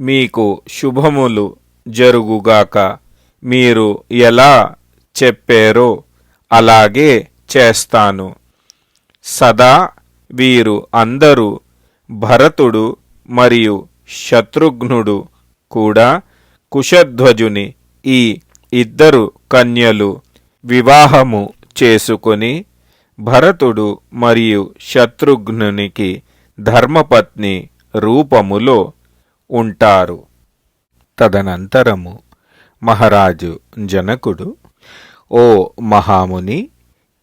మీకు శుభములు జరుగుగాక. మీరు ఎలా చెప్పారో అలాగే చేస్తాను. సదా వీరు అందరూ భరతుడు మరియు శత్రుఘ్నుడు కూడా కుశధ్వజుని ఈ ఇద్దరు కన్యలు వివాహము చేసుకొని భరతుడు మరియు శత్రుఘ్నునికి ధర్మపత్ని రూపములో ఉంటారు. తదనంతరము మహారాజు జనకుడు ఓ మహాముని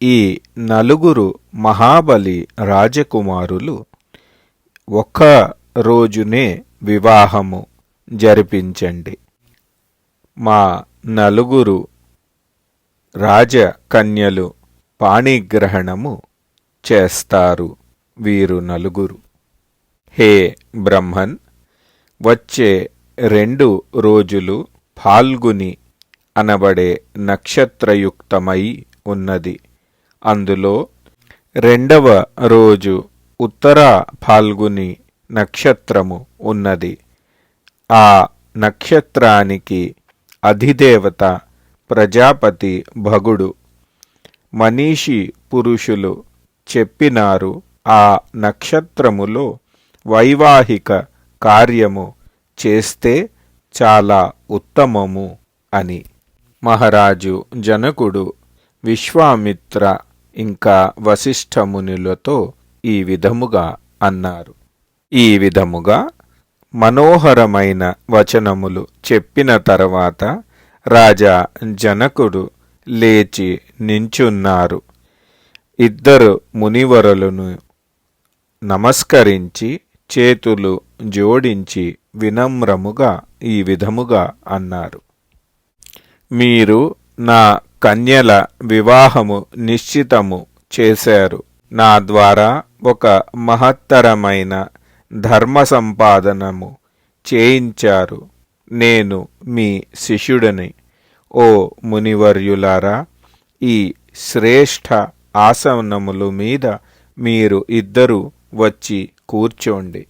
ఈ నలుగురు మహాబలి రాజకుమారులు ఒక్క రోజునే వివాహము జరిపించండి. మా నలుగురు రాజకన్యలు పాణిగ్రహణము చేస్తారు వీరు నలుగురు. హే బ్రహ్మన్ వచ్చే రెండు రోజులు ఫాల్గుని అనబడే నక్షత్రయుక్తమై ఉన్నది. అందులో రెండవ రోజు ఉత్తర ఫాల్గుని నక్షత్రము ఉన్నది. ఆ నక్షత్రానికి అధిదేవత ప్రజాపతి భగుడు మనీషి పురుషులు చెప్పినారు ఆ నక్షత్రములో వైవాహిక కార్యము చేస్తే చాలా ఉత్తమము అని. మహారాజు జనకుడు విశ్వామిత్ర ఇంకా వశిష్ఠమునులతో ఈ విధముగా అన్నారు. ఈ విధముగా మనోహరమైన వచనములు చెప్పిన తర్వాత రాజా జనకుడు లేచి నించున్నారు. ఇద్దరు మునివరులను నమస్కరించి చేతులు జోడించి వినమ్రముగా ఈ విధముగా అన్నారు. మీరు నా కన్యల వివాహము నిశ్చితము చేశారు. నా ద్వారా ఒక మహత్తరమైన ధర్మ సంపాదనము చేయించారు. నేను మీ శిష్యుడని. ఓ మునివర్యులారా ఈ శ్రేష్ఠ ఆసనములు మీద మీరు ఇద్దరు వచ్చి కూర్చోండి.